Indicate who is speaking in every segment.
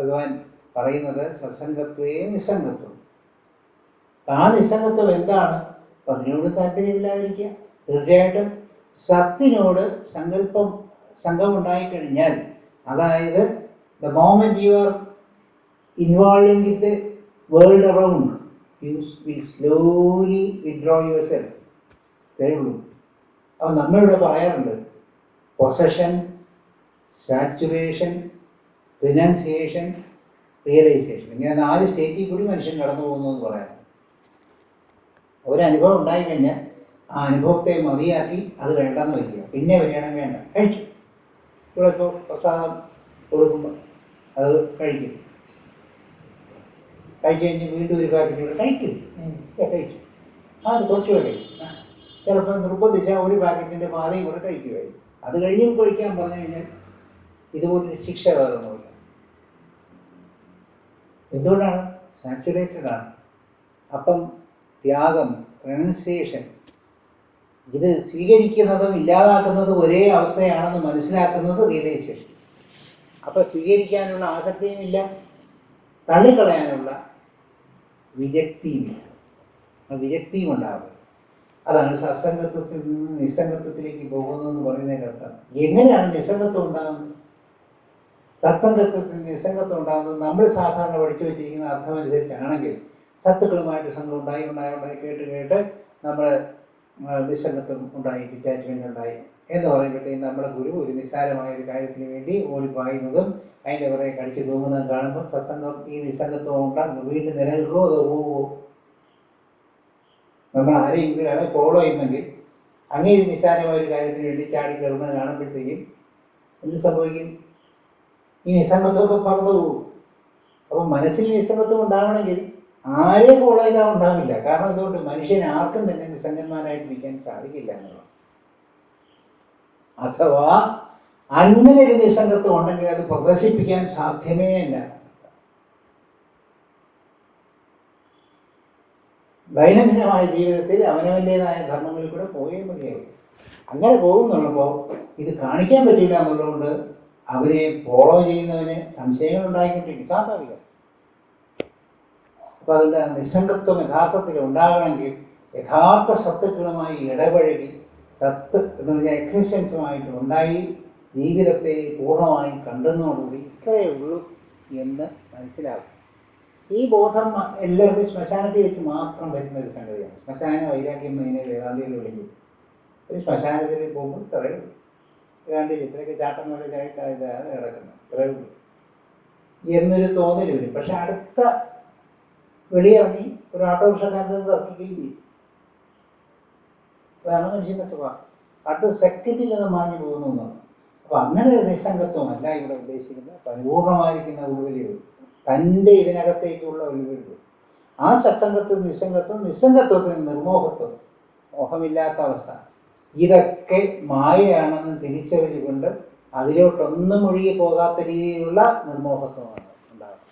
Speaker 1: ഭഗവാൻ പറയുന്നത് സത്സംഗത്വേ നിസ്സംഗത്വം. ആ നിസ്സംഗത്വം എന്താണ്? അതിനോട് താല്പര്യമില്ലാതിരിക്കുക. തീർച്ചയായിട്ടും സത്തിനോട് സങ്കല്പം സംഘം ഉണ്ടായിക്കഴിഞ്ഞാൽ അതായത് the moment you are involving with world around you will slowly withdraw yourself തരുള്ളൂ അപ്പം നമ്മളിവിടെ പറയാറുണ്ട് പൊസഷൻ സാച്ചുറേഷൻ റിനൗൺസിയേഷൻ റിയലൈസേഷൻ ഇങ്ങനെ നാല് സ്റ്റേറ്റിൽ കൂടി മനുഷ്യൻ കടന്നു പോകുന്നു എന്ന് പറയാം. ഒരനുഭവം ഉണ്ടായിക്കഴിഞ്ഞാൽ ആ അനുഭവത്തെ മതിയാക്കി അത് വേണ്ടെന്ന് വയ്ക്കുക. പിന്നെ വേണം വേണ്ട. കഴിച്ചു. ഇവിടെ ഇപ്പോൾ പ്രസാദം കൊടുക്കുമ്പോൾ അത് കഴിക്കും. കഴിച്ചു കഴിഞ്ഞ് വീണ്ടും ഒരു പാക്കറ്റ് കൂടെ കഴിക്കും. കഴിച്ചു. ആ കുറച്ചുകൂടെ കഴിക്കും. ആ, ചിലപ്പോൾ നിർബന്ധിച്ചാൽ ഒരു പാക്കറ്റിന്റെ പാതയും കൂടെ കഴിക്കുമായിരുന്നു അത് കഴിഞ്ഞും കഴിക്കാൻ പറഞ്ഞു കഴിഞ്ഞാൽ ഇതുപോലൊരു ശിക്ഷ വേറൊന്നുമില്ല എന്തുകൊണ്ടാണ്? സാച്ചുറേറ്റഡ് ആണ്. അപ്പം ത്യാഗം റെനൗൺസിയേഷൻ ഇത് സ്വീകരിക്കുന്നതും ഇല്ലാതാക്കുന്നതും ഒരേ അവസ്ഥയാണെന്ന് മനസ്സിലാക്കുന്നത് റിയലൈസേഷൻ അപ്പം സ്വീകരിക്കാനുള്ള ആസക്തിയും ഇല്ല തള്ളിക്കളയാനുള്ള വിരക്തിയുമില്ല. ആ വിരക്തിയും ഉണ്ടാവുക അതാണ് സത്സംഗത്വത്തിൽ നിന്ന് നിസ്സംഗത്വത്തിലേക്ക് പോകുന്നതെന്ന് പറയുന്നതിനർത്ഥം. എങ്ങനെയാണ് നിസ്സംഗത്വം ഉണ്ടാകുന്നത് സത്സംഗത്വത്തിൽ നിസ്സംഗത്വം ഉണ്ടാകുന്നത് നമ്മൾ സാധാരണ പഠിച്ചു വെച്ചിരിക്കുന്ന അർത്ഥം അനുസരിച്ചാണെങ്കിൽ സത്തുക്കളുമായിട്ട് സംഘം ഉണ്ടായി ഉണ്ടായി ഉണ്ടായി കേട്ട് കേട്ട് നമ്മൾ നിസ്സംഗത്വം ഉണ്ടായി ഡിറ്റാച്ച്മെന്റ് ഉണ്ടായി എന്ന് പറയുമ്പോഴത്തേക്കും നമ്മുടെ ഗുരു ഒരു നിസ്സാരമായ ഒരു കാര്യത്തിന് വേണ്ടി ഓടിപ്പായുന്നതും അതിന്റെ പുറകെ കടിച്ചു തൂങ്ങുന്നതും കാണുമ്പോൾ സത്സംഗം ഈ നിസ്സംഗത്വം ഉണ്ടാകും വീണ്ടും നിലനിൽക്കുമോ അതോ പോവുമോ നമ്മൾ ആരെങ്കിലും ഒരാളെ ഫോളോ ചെയ്യുന്നെങ്കിൽ അങ്ങനെ നിസ്സാരമായ ഒരു കാര്യത്തിന് വേണ്ടി ചാടി കയറുന്നത് കാണുമ്പോഴത്തേക്കും എന്ത് സംഭവിക്കും? ഈ നിസ്സംഗത്വമൊക്കെ പറന്നു പോകും അപ്പം മനസ്സിൽ നിസ്സംഗത്വം ഉണ്ടാവണമെങ്കിൽ ആരെയും ഫോളോ ചെയ്താൽ ഉണ്ടാവില്ല. കാരണം അതുകൊണ്ട് മനുഷ്യൻ ആർക്കും തന്നെ നിസ്സംഗന്മാരായിട്ട് നിൽക്കാൻ സാധിക്കില്ല എന്നുള്ളത് അഥവാ അങ്ങനെ ഒരു നിസ്സംഗത്വം ഉണ്ടെങ്കിൽ അത് പ്രദർശിപ്പിക്കാൻ സാധ്യമേ അല്ല. ദൈനംദിനമായ ജീവിതത്തിൽ അവനവന്റെതായ ധർമ്മങ്ങളിൽ കൂടെ പോയേ മതിയാവും അങ്ങനെ പോകുന്നുള്ളപ്പോൾ ഇത് കാണിക്കാൻ പറ്റില്ല എന്നുള്ളതുകൊണ്ട് അവരെ ഫോളോ ചെയ്യുന്നവന് സംശയങ്ങൾ ഉണ്ടായിക്കൊണ്ടിരിക്കും സ്വാഭാവികം അപ്പൊ അതിന്റെ നിസ്സംഗത്വം യഥാർത്ഥത്തിൽ ഉണ്ടാകണമെങ്കിൽ യഥാർത്ഥ സത്തുക്കളുമായി ഇടപഴകി സത്ത് എന്ന് പറഞ്ഞാൽ എക്സിസ്റ്റൻസുമായിട്ട് ഉണ്ടായി ജീവിതത്തെ പൂർണമായും കണ്ടെന്നോടുകൂടി ഇത്രയേ ഉള്ളൂ എന്ന് മനസ്സിലാകും ഈ ബോധം എല്ലാവർക്കും ശ്മശാനത്തിൽ വെച്ച് മാത്രം വരുന്ന ഒരു സംഗതിയാണ്. ശ്മശാന വൈരാഗ്യം എന്നതിനെ വേദാന്തിയിൽ വിളിക്കും. ഒരു ശ്മശാനത്തിൽ പോകുമ്പോൾ ഇത്രയേ വേണ്ടില്ല ഇത്രയൊക്കെ ചാട്ടങ്ങളിലായിട്ടാണ് കിടക്കുന്നത് ഇത്രയേ ഉള്ളൂ. എന്നൊരു തോന്നൽ വരും. പക്ഷെ അടുത്ത വെളിയിറങ്ങി ഒരു ഓട്ടോറിക്ഷക്കാരൻ അടുത്ത് ഇറക്കുകയും ചെയ്യും. അതാണ് മനുഷ്യന്റെ സ്വഭാവം. അടുത്ത സെക്കൻഡിൽ അത് മാഞ്ഞു പോകുന്നു എന്നാണ്. അപ്പൊ അങ്ങനെ നിസ്സംഗത്വമല്ല ഇവിടെ ഉദ്ദേശിക്കുന്നത്. പരിപൂർണമായിരിക്കുന്ന ഉൾവലികൾ തന്റെ ഇതിനകത്തേക്കുള്ള ഉൾവലികൾ ആ സത്സംഗത്വം നിസ്സംഗത്വം നിസ്സംഗത്വത്തിന് നിർമോഹത്വം മോഹമില്ലാത്ത അവസ്ഥ. ഇതൊക്കെ മായയാണെന്ന് തിരിച്ചറിഞ്ഞുകൊണ്ട് അതിലോട്ടൊന്നും ഒഴുകി പോകാത്ത രീതിയിലുള്ള നിർമോഹത്വമാണ് ഉണ്ടാകുന്നത്.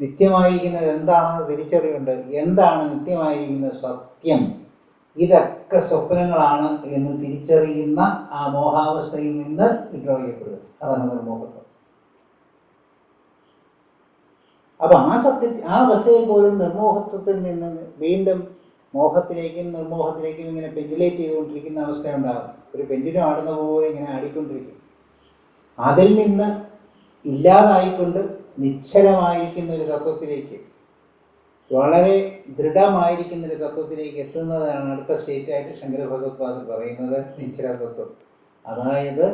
Speaker 1: നിത്യമായിരിക്കുന്നത് എന്താണെന്ന് തിരിച്ചറിവുണ്ട് എന്താണ് നിത്യമായിരിക്കുന്ന സത്യം? ഇതൊക്കെ സ്വപ്നങ്ങളാണ് എന്ന് തിരിച്ചറിയുന്ന ആ മോഹാവസ്ഥയിൽ നിന്ന് വിഡ്രോ അതാണ് നിർമോഹത്വം. അപ്പൊ ആ സത്യ ആ അവസ്ഥയെ പോലും നിർമോഹത്വത്തിൽ നിന്ന് വീണ്ടും മോഹത്തിലേക്കും നിർമോഹത്തിലേക്കും ഇങ്ങനെ പെൻഡിലേറ്റ് ചെയ്തുകൊണ്ടിരിക്കുന്ന അവസ്ഥ ഉണ്ടാകും ഒരു പെൻഡിലും ആടുന്ന പോലെ ഇങ്ങനെ ആടിക്കൊണ്ടിരിക്കും. അതിൽ നിന്ന് ഇല്ലാതായിക്കൊണ്ട് നിശ്ചലമായിരിക്കുന്ന ഒരു തത്വത്തിലേക്ക് വളരെ ദൃഢമായിരിക്കുന്ന ഒരു തത്വത്തിലേക്ക് എത്തുന്നതാണ് അടുത്ത സ്റ്റേറ്റായിട്ട് ശങ്കര ഭഗവത്പാദം പറയുന്നത് നിശ്ചല തത്വം അതായത്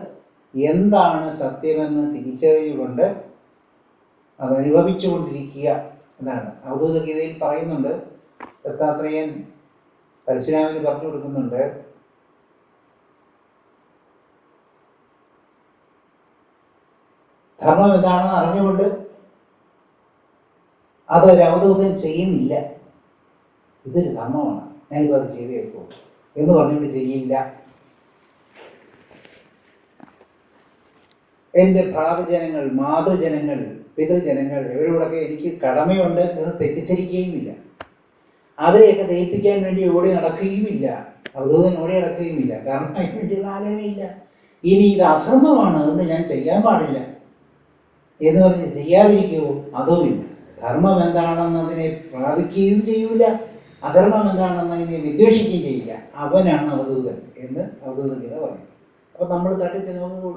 Speaker 1: എന്താണ് സത്യമെന്ന് തിരിച്ചറിഞ്ഞുകൊണ്ട് അത് അനുഭവിച്ചുകൊണ്ടിരിക്കുക എന്നാണ്. അവധൂത ഗീതയിൽ പറയുന്നുണ്ട് ദത്താത്രേയൻ പരശുരാമന് പറഞ്ഞു കൊടുക്കുന്നുണ്ട്. ധർമ്മം എന്താണെന്ന് അറിഞ്ഞുകൊണ്ട് അത് അവധൂതൻ ചെയ്യുന്നില്ല. ഇതൊരു ധർമ്മമാണ്. ഞാനിപ്പോൾ അത് ചെയ്തേ എന്ന് പറഞ്ഞിട്ട് ചെയ്യില്ല. എന്റെ ഭ്രാതജനങ്ങൾ മാതൃജനങ്ങൾ പിതൃജനങ്ങൾ ഇവരോടൊക്കെ എനിക്ക് കടമയുണ്ട് എന്ന് തെറ്റിദ്ധരിക്കുകയുമില്ല. അവരെയൊക്കെ ദയിപ്പിക്കാൻ വേണ്ടി ഓടി നടക്കുകയുമില്ല. അവധൂതൻ ഓടി നടക്കുകയുമില്ല. കാരണം അതിന് വേണ്ടിയുള്ള ആലോചനയില്ല. ഇനി ഇത് അധർമ്മമാണ് എന്ന് ഞാൻ ചെയ്യാൻ പാടില്ല. എന്ന് പറഞ്ഞ് ചെയ്യാതിരിക്കുമോ അതുമില്ല ധർമ്മം എന്താണെന്നതിനെ പ്രാപിക്കുകയും ചെയ്യൂല. അധർമ്മം എന്താണെന്നതിനെ വിദ്വേഷിക്കുകയും ചെയ്യില്ല. അവനാണ് അവധൂതൻ എന്ന് അവധൂതൻ ഗീത പറയും അപ്പൊ നമ്മൾ തട്ടി ചെന്നോളും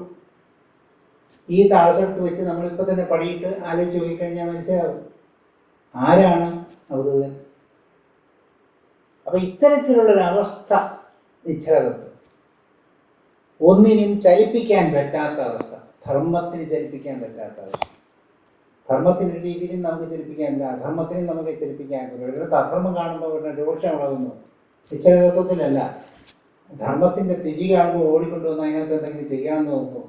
Speaker 1: ഈ താളസെടുത്ത് വെച്ച് നമ്മളിപ്പോൾ തന്നെ പടിയിട്ട് ആലോചിച്ച് നോക്കിക്കഴിഞ്ഞാൽ മനസ്സിലാവും. ആരാണ് അവധൂതൻ? അപ്പൊ ഇത്തരത്തിലുള്ളൊരവസ്ഥ നിശ്ചലതത്വം. ഒന്നിനും ചലിപ്പിക്കാൻ പറ്റാത്ത അവസ്ഥ. ധർമ്മത്തിന് ചലിപ്പിക്കാൻ പറ്റാത്ത അവസ്ഥ. ധർമ്മത്തിന്റെ രീതിയിലും നമുക്ക് ചലിപ്പിക്കാനില്ല അധർമ്മത്തിനും നമുക്ക് ചലിപ്പിക്കാൻ പറ്റില്ല അധർമ്മം കാണുമ്പോൾ ഉടനെ രോഷം ഉളകുന്നു നിശ്ചലതത്വത്തിലല്ല. ധർമ്മത്തിന്റെ തിരി കാണുമ്പോൾ ഓടിക്കൊണ്ടുവന്ന് അതിനകത്ത് എന്തെങ്കിലും ചെയ്യാമെന്ന് നോക്കുന്നു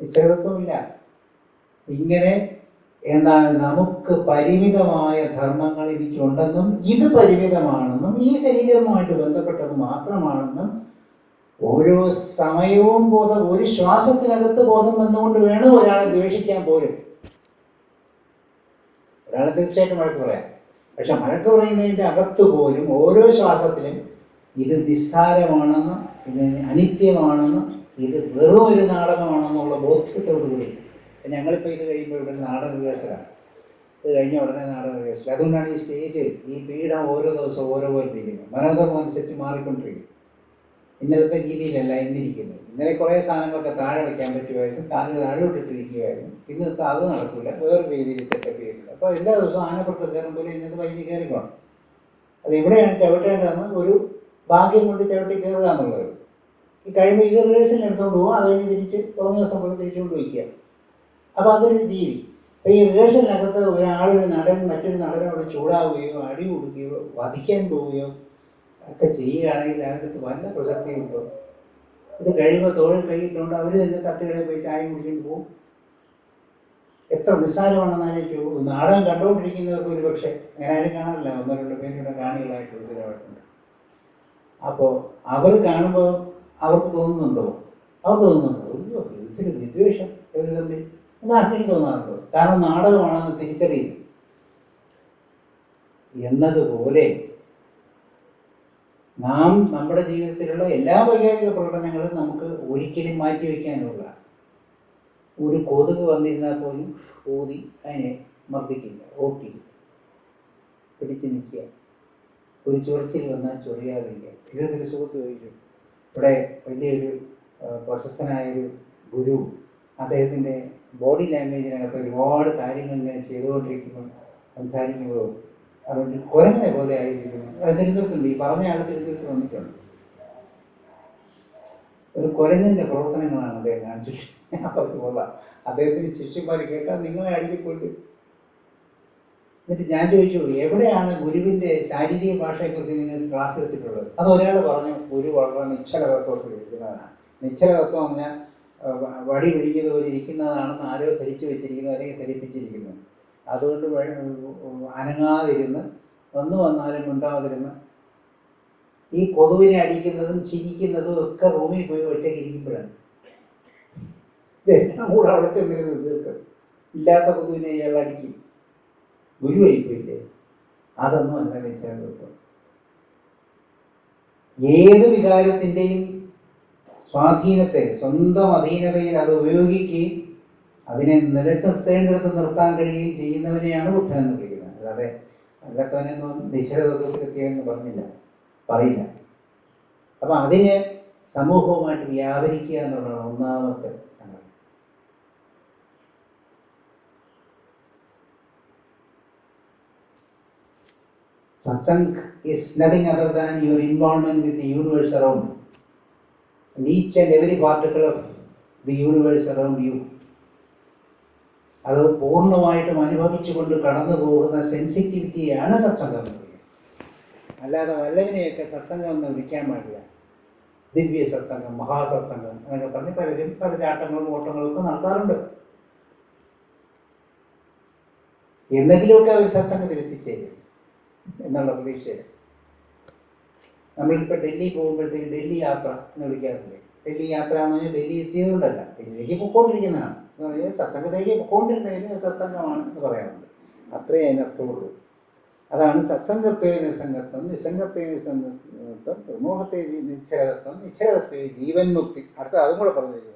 Speaker 1: നിശ്ചലതത്വമില്ല. ഇങ്ങനെ എന്നാൽ നമുക്ക് പരിമിതമായ ധർമ്മങ്ങൾ എനിക്കുണ്ടെന്നും ഇത് പരിമിതമാണെന്നും ഈ ശരീരവുമായിട്ട് ബന്ധപ്പെട്ടത് മാത്രമാണെന്നും ഓരോ സമയവും ബോധം ഒരു ശ്വാസത്തിനകത്ത് ബോധം വന്നുകൊണ്ട് വേണം ഒരാളെ ദ്വേഷിക്കാൻ പോലും. ഒരാളെ തീർച്ചയായിട്ടും വഴക്ക് പറയാം. പക്ഷെ വഴക്ക് പറയുന്നതിന്റെ അകത്ത് പോലും ഓരോ ശ്വാസത്തിലും ഇത് നിസ്സാരമാണെന്ന് ഇത് അനിത്യമാണെന്ന് ഇത് വെറും ഒരു നാടകമാണെന്നുള്ള ബോധ്യത്തോടുകൂടി ഞങ്ങളിപ്പോൾ ഇത് കഴിയുമ്പോൾ ഇവിടെ നാടൻ റിഹേഴ്സലാണ് ഇത് കഴിഞ്ഞ ഉടനെ നാടൻ റിഹേഴ്സൽ അതുകൊണ്ടാണ് ഈ സ്റ്റേജ് ഈ പീഠം ഓരോ ദിവസവും ഓരോ പോലെ ഇരിക്കുന്നത്. മനോധർമ്മം അനുസരിച്ച് മാറിക്കൊണ്ടിരിക്കും ഇന്നലത്തെ രീതിയിലല്ല ഇന്നിരിക്കുന്നത്. ഇന്നലെ കുറേ സാധനങ്ങളൊക്കെ താഴെ വയ്ക്കാൻ പറ്റുമായിരുന്നു. താഴെ താഴോട്ടിട്ടിരിക്കുമായിരുന്നു ഇന്നത്തെ അത് നടക്കില്ല വേറെ രീതിയിൽ സെറ്റപ്പ് ചെയ്തിട്ടില്ല അപ്പോൾ എല്ലാ ദിവസവും ആനപ്പുറത്ത് കയറുമ്പോൾ ഇന്നത്തെ വൈകി കയറി പോകണം അത് ഇവിടെയാണ് ചവിട്ടേണ്ടതെന്ന് ഒരു ഭാഗ്യം കൊണ്ട് ചവിട്ടി കയറുക എന്നുള്ളത്. ഈ കഴിയുമ്പോൾ ഇത് റിഹേഴ്സലിന് എടുത്തുകൊണ്ട് പോകും അത് കഴിഞ്ഞ് തിരിച്ച് തോന്നിയ ദിവസം പോലെ തിരിച്ചുകൊണ്ട് വയ്ക്കുക. അപ്പോൾ അതൊരു രീതി അപ്പോൾ ഈ റിലേഷനകത്ത് ഒരാളൊരു നടൻ മറ്റൊരു നടനോട് ചൂടാവുകയോ അടി കൊടുക്കുകയോ വധിക്കാൻ പോവുകയോ ഒക്കെ ചെയ്യുകയാണെങ്കിൽ അതിനകത്ത് വല്ല പ്രസക്തിയുണ്ടോ ഇത് കഴിയുമ്പോൾ തോളിൽ കൈയിട്ടുകൊണ്ട് അവർ തന്നെ തട്ടുകളിൽ പോയി ചായ കുടിച്ചുകൊണ്ട് പോകും. എത്ര നിസ്സാരമാണെന്ന് ആലോചിച്ചു നാടകം കണ്ടുകൊണ്ടിരിക്കുന്നവർക്ക് ഒരു പക്ഷേ അങ്ങനെ ആരും കാണാറില്ല. ഒന്നോ രണ്ടോ പേരുടെ കാണികളായിട്ട് ഉത്തരവായിട്ടുണ്ട് അപ്പോൾ അവർ കാണുമ്പോൾ അവർക്ക് തോന്നുന്നുണ്ടോ? അവർക്ക് തോന്നുന്നുണ്ടോ? ഇതിൽ വിദ്വേഷം ഇവർ തമ്മിൽ എന്നാർക്കെങ്കിലും തോന്നാറുണ്ടോ കാരണം നാടകമാണെന്ന് തിരിച്ചറിയുന്നു എന്നതുപോലെ നാം നമ്മുടെ ജീവിതത്തിലുള്ള എല്ലാ വൈകാരിക പ്രകടനങ്ങളും നമുക്ക് ഒരിക്കലും മാറ്റിവെക്കാനുള്ള ഒരു കൊതുക് വന്നിരുന്നാൽ പോലും ഊതി അതിനെ മർദ്ദിക്കില്ല ഓട്ടില്ല പിടിച്ചു നിൽക്കുക. ഒരു ചൊറിച്ചിൽ വന്നാൽ ചൊറിയാതിരിക്കുക. ജീവിതത്തിൽ സുഹൃത്ത് ചോദിച്ചു. ഇവിടെ വലിയൊരു പ്രശസ്തനായ പ്രശസ്തനായൊരു ഗുരു അദ്ദേഹത്തിന്റെ ബോഡി ലാംഗ്വേജിനകത്ത് ഒരുപാട് കാര്യങ്ങൾ ഇങ്ങനെ ചെയ്തുകൊണ്ടിരിക്കുമ്പോൾ സംസാരിക്കുമ്പോൾ അതുകൊണ്ട് കുരങ്ങനെ പോലെ ആയിരിക്കുന്നു. അത് തിരുവനന്തപുരത്തുണ്ട് ഈ പറഞ്ഞ ആൾ തിരുത്തിട്ട് വന്നിട്ടുണ്ട്. ഒരു കുരങ്ങന്റെ പ്രവർത്തനങ്ങളാണ് അദ്ദേഹം കാണിച്ചിട്ട് അവർക്ക് കൊള്ളാം. അദ്ദേഹത്തിന് ശിഷ്യന്മാർ കേട്ടാൽ നിങ്ങളെ അടിക്കൊള്ളു എന്നിട്ട് ഞാൻ ചോദിച്ചു എവിടെയാണ് ഗുരുവിന്റെ ശാരീരിക ഭാഷയെക്കുറിച്ച് നിങ്ങൾ ക്ലാസ് എടുത്തിട്ടുള്ളത് അത് ഒരാൾ പറഞ്ഞു ഗുരു വളരെ നിശ്ചല തത്വത്തിൽ ഇരിക്കുന്നതാണ് നിശ്ചല തത്വം പറഞ്ഞാൽ വടി പിടിക്കുന്നത് പോലെ ഇരിക്കുന്നതാണെന്ന് ആരോ ധരിച്ചു വെച്ചിരിക്കുന്നു അല്ലെങ്കിൽ ധരിപ്പിച്ചിരിക്കുന്നു. അതുകൊണ്ട് അനങ്ങാതിരുന്ന് വന്നു വന്നാലും ഉണ്ടാവാതിരുന്ന് ഈ കൊതുവിനെ അടിക്കുന്നതും ചിരിക്കുന്നതും ഒക്കെ റൂമിൽ പോയി ഒറ്റയ്ക്ക് ഇരിക്കുമ്പോഴാണ് ഇതെല്ലാം കൂടെ അവിടെ ചെന്നിരുന്ന് തീർക്കും. ഇല്ലാത്ത കൊതുവിനെ ഇയാൾ അടിക്കും. ഗുരുവായിപ്പോയില്ലേ അതൊന്നും അല്ല വെച്ചാൽ ഏത് വികാരത്തിന്റെയും സ്വാധീനത്തെ സ്വന്തം അധീനതയിൽ അത് ഉപയോഗിക്കുകയും അതിനെ നിലനിർത്തേണ്ടിടത്ത് നിർത്താൻ കഴിയുകയും ചെയ്യുന്നവനെയാണ് ബുദ്ധൻ എന്ന് വിളിക്കുന്നത്. അല്ലാതെ അല്ലാത്തവനൊന്നും നിശ്ചലതത്വത്തിലെത്തിയെന്ന് പറഞ്ഞില്ല പറയില്ല. അപ്പൊ അതിന് സമൂഹവുമായിട്ട് വ്യാപരിക്കുക എന്നുള്ളതാണ് ഒന്നാമത്തെ സംഗതി. Satsang is nothing other than your involvement with universe around. And each and every particle of the universe around you. അത് പൂർണമായിട്ടും അനുഭവിച്ചുകൊണ്ട് കടന്നു പോകുന്ന സെൻസിറ്റിവിറ്റിയാണ് സത്സംഗം. എന്ന് പറയുന്നത് അല്ലാതെ വല്ലതിനെയൊക്കെ സത്സംഗം എന്ന് വിളിക്കാൻ പാടില്ല. ദിവ്യ സത്സംഗം മഹാസത്സംഗം എന്നൊക്കെ പറഞ്ഞ് പലരും പല ചാട്ടങ്ങളും ഓട്ടങ്ങളും ഒക്കെ നടത്താറുണ്ട്. എന്തെങ്കിലുമൊക്കെ അവർ സത്സംഗത്തിൽ എത്തിച്ചേരും എന്നുള്ള പ്രതീക്ഷയിൽ. നമ്മളിപ്പോൾ ഡൽഹി പോകുമ്പോഴത്തേക്ക് ഡൽഹി യാത്ര എന്ന് വിളിക്കാറില്ലേ? ഡൽഹി യാത്ര എന്ന് പറഞ്ഞാൽ ഡൽഹി എത്തിയതുകൊണ്ടല്ല ഡൽഹിയിലേക്ക് പൊക്കോണ്ടിരിക്കുന്നതാണ്. എന്ന് പറഞ്ഞാൽ സത്സംഗത്തിലേക്ക് പൊക്കോണ്ടിരുന്നതിന് സത്സംഗമാണ് എന്ന് പറയാറുണ്ട്. അത്രേ അതിനർത്ഥമുള്ളൂ അതാണ് സത്സംഗത്വേ നിസംഗത്വം നിസംഗത്വേ നിസംഗത്വം പ്രമോഹത്തെ നിശ്ചലതത്വം നിശ്ചലതത്വേ ജീവൻ മുക്തി അടുത്ത അതും കൂടെ പറഞ്ഞു തരുമോ